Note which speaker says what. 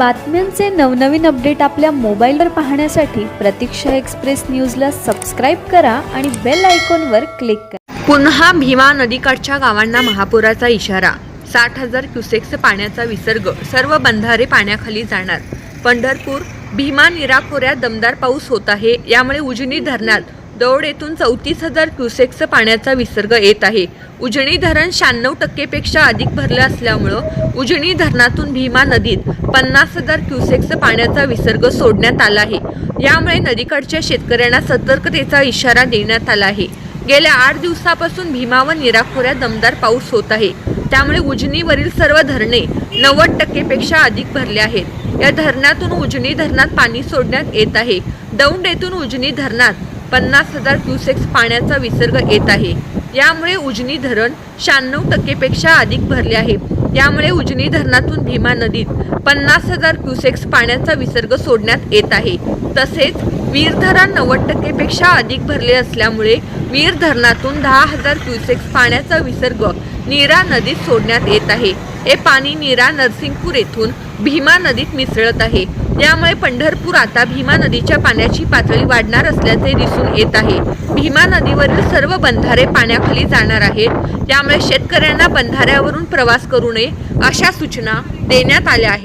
Speaker 1: बातम्यांचे नवनवीन अपडेट आपल्या मोबाईलवर पाहण्यासाठी प्रतीक्षा एक्सप्रेस न्यूजला सबस्क्राईब करा आणि बेल आयकॉनवर क्लिक करा.
Speaker 2: पुन्हा भीमा नदीकाठच्या गावांना महापुराचा इशारा. साठ हजार क्युसेक्स पाण्याचा विसर्ग. सर्व बंधारे पाण्याखाली जाणार. पंढरपूर भीमा निरा खोऱ्यात दमदार पाऊस होत आहे. यामुळे उजनी धरणात दौड येथून चौतीस हजार क्युसेक्स पाण्याचा विसर्ग येत आहे. उजनी धरण शहाण्णव टक्केपेक्षा अधिक भरलं असल्यामुळं उजनी धरणातून भीमा नदीत पन्नास हजार क्युसेक्स पाण्याचा विसर्ग सोडण्यात आला आहे. यामुळे नदीकडच्या शेतकऱ्यांना सतर्कतेचा इशारा देण्यात आला आहे. गेल्या आठ दिवसापासून भीमा व निराखोऱ्यात दमदार पाऊस होत आहे. त्यामुळे उजनीवरील सर्व धरणे नव्वद टक्केपेक्षा अधिक भरले आहेत. या धरणातून उजनी धरणात पाणी सोडण्यात येत आहे. दौंड येथून उजनी धरणात पन्नास हजार क्युसेक्स पाण्याचा विसर्ग येत आहे. यामुळे उजनी धरण शहाण्णव टक्केपेक्षा अधिक भरले आहे. यामुळे उजनी धरणातून भीमा नदीत पन्नास हजार क्युसेक्स पाण्याचा विसर्ग सोडण्यात येत आहे. तसेच वीर धरण नव्वद टक्केपेक्षा अधिक भरले असल्यामुळे वीर धरणातून दहा हजार क्युसेक्स पाण्याचा विसर्ग नीरा नदीत सोडण्यात येत आहे. हे पाणी नीरा नरसिंगपूर येथून भीमा नदीत मिसळत आहे. यामुळे पंढरपूर आता भीमा नदीच्या पाण्याची पातळी वाढणार असल्याचे दिसून येत आहे. भीमा नदीवरील सर्व बंधारे पाण्याखाली जाणार आहेत. त्यामुळे शेतकऱ्यांना बंधाऱ्यावरून प्रवास करू नये अशा सूचना देण्यात आल्या आहेत.